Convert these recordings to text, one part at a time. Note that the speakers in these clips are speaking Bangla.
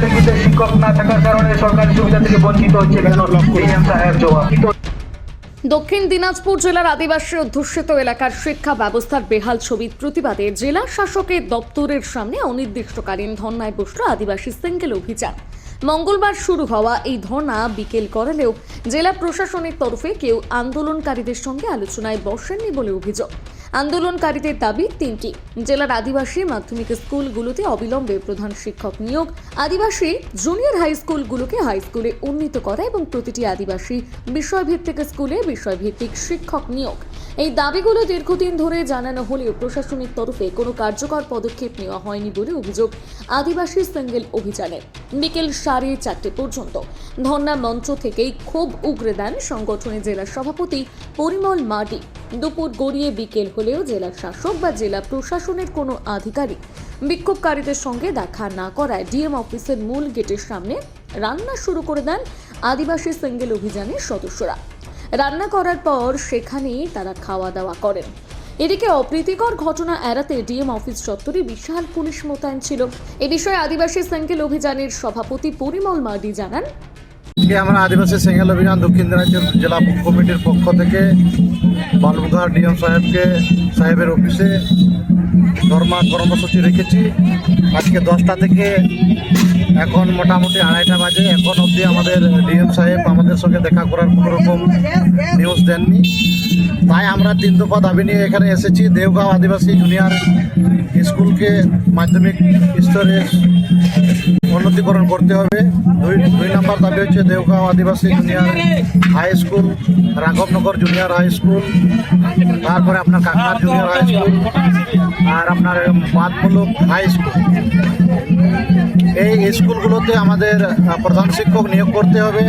প্রেক্ষিতে শিক্ষক না থাকার কারণে সরকারি সুবিধা থেকে বঞ্চিত হচ্ছে কেন? সাহেব জবাব দক্ষিণ দিনাজপুর জেলার আদিবাসী অধ্যুষিত এলাকার শিক্ষা ব্যবস্থার বেহাল ছবির প্রতিবাদে জেলা শাসকের দপ্তরের সামনে অনির্দিষ্টকালীন ধর্নায় বসল আদিবাসী সিঙ্গেল অভিযান। মঙ্গলবার শুরু হওয়া এই ধর্না বিকেল করালেও জেলা প্রশাসনের তরফে কেউ আন্দোলনকারীদের সঙ্গে আলোচনায় বসেননি বলে অভিযোগ। আন্দোলনকারীদের দাবি তিনটি। জেলার আদিবাসী মাধ্যমিক স্কুলগুলোতে অবিলম্বে প্রধান শিক্ষক নিয়োগ। আদিবাসী জুনিয়র হাই স্কুলগুলোকে হাই স্কুলে উন্নীত করা এবং প্রতিটি আদিবাসী বিষয়ভিত্তিক স্কুলে বিষয়ভিত্তিক শিক্ষক নিয়োগ। এই দাবিগুলো দীর্ঘদিন ধরে জানানো হলেও প্রশাসনিক তরফে কোনো কার্যকর পদক্ষেপ নেওয়া হয়নি বলে অভিযোগ আদিবাসী সিঙ্গেল অভিযানের। বিকেল সাড়ে চারটে পর্যন্ত ধর্না মঞ্চ থেকেই ক্ষোভ উগরে দেন সংগঠনের জেলা সভাপতি পরিমল মার্ডি। দুপুর গড়িয়ে বিকেল হলেও জেলা শাসক বা জেলা প্রশাসনের কোনো আধিকারিক বিক্ষোভকারীদের সঙ্গে দেখা না করায় ডিএম অফিসের মূল গেটের সামনে রান্না শুরু করে দেন আদিবাসী সিঙ্গেল অভিযানের সদস্যরা। রান্না করার পর সেখানেই তারা খাওয়া দাওয়া করেন। এদিকে অপ্রীতিকর ঘটনা এড়াতে ডিএম অফিস চত্বরে বিশাল পুলিশ মোতায়েন ছিল। এ বিষয়ে আদিবাসী সিঙ্গেল অভিযানের সভাপতি পরিমল মার্ডি জানান আজকে আমরা আদিবাসী সিঙ্গেল অভিযান দক্ষিণ দিনাজপুর জেলা কমিটির পক্ষ থেকে বালুঘাট ডিএম সাহেবকে, সাহেবের অফিসে ধর্মা কর্মসূচি রেখেছি। আজকে দশটা থেকে এখন মোটামুটি আড়াইটা বাজে। এখন অবধি আমাদের ডিএম সাহেব আমাদের সঙ্গে দেখা করার কোনো রকম নিউজ দেননি। তাই আমরা তিন দফা দাবি নিয়ে এখানে এসেছি, দেওগাঁও আদিবাসী জুনিয়র স্কুলকে মাধ্যমিক স্তরে উন্নতিকরণ করতে হবে। দুই দুই নম্বর দাবি হচ্ছে দেওগাঁও আদিবাসী junior high school Raghabnagar junior high school তারপরে আপনার কাকনার জুনিয়র হাই স্কুল আর আপনার মাতমূলক হাই স্কুল এই স্কুলগুলোতে আমাদের প্রধান শিক্ষক নিয়োগ করতে হবে।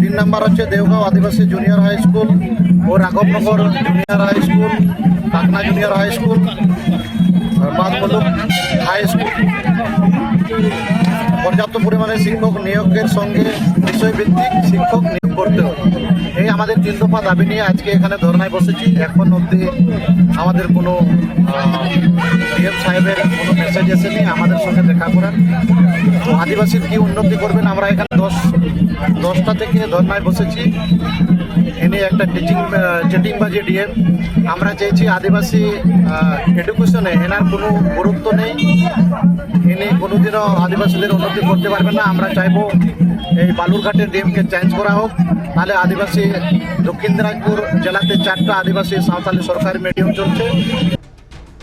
তিন নম্বর হচ্ছে দেওগাঁও আদিবাসী জুনিয়র হাই স্কুল ও Raghabnagar junior high school Kakna junior high school high school. পর্যাপ্ত পরিমাণে শিক্ষক নিয়োগের সঙ্গে বিষয়ভিত্তিক শিক্ষক নিয়োগ করতে হবে। এই আমাদের তিন দফা দাবি নিয়ে আজকে এখানে ধর্নায় বসেছি। এখন অবধি আমাদের কোনো ডিএম সাহেবের কোনো মেসেজ এসেনি, আমাদের সঙ্গে দেখা করার। তো আদিবাসীর কী উন্নতি করবেন? আমরা এখানে দশ, দশটা থেকে ধর্নায় বসেছি। ইনি একটা টিচিং চেটিংবাজি ডিএম। আমরা চেয়েছি আদিবাসী এডুকেশনে এনার কোনো গুরুত্ব নেই। ইনি কোনোদিনও আদিবাসীদের উন্নতি করতে পারবেন না। আমরা চাইব এই বালুরঘাটের ডিএমকে চেঞ্জ করা হোক। তাহলে আদিবাসী দক্ষিণ দিনাজপুর জেলাতে চারটা আদিবাসী সাঁওতালি সরকারি মিডিয়াম চলছে।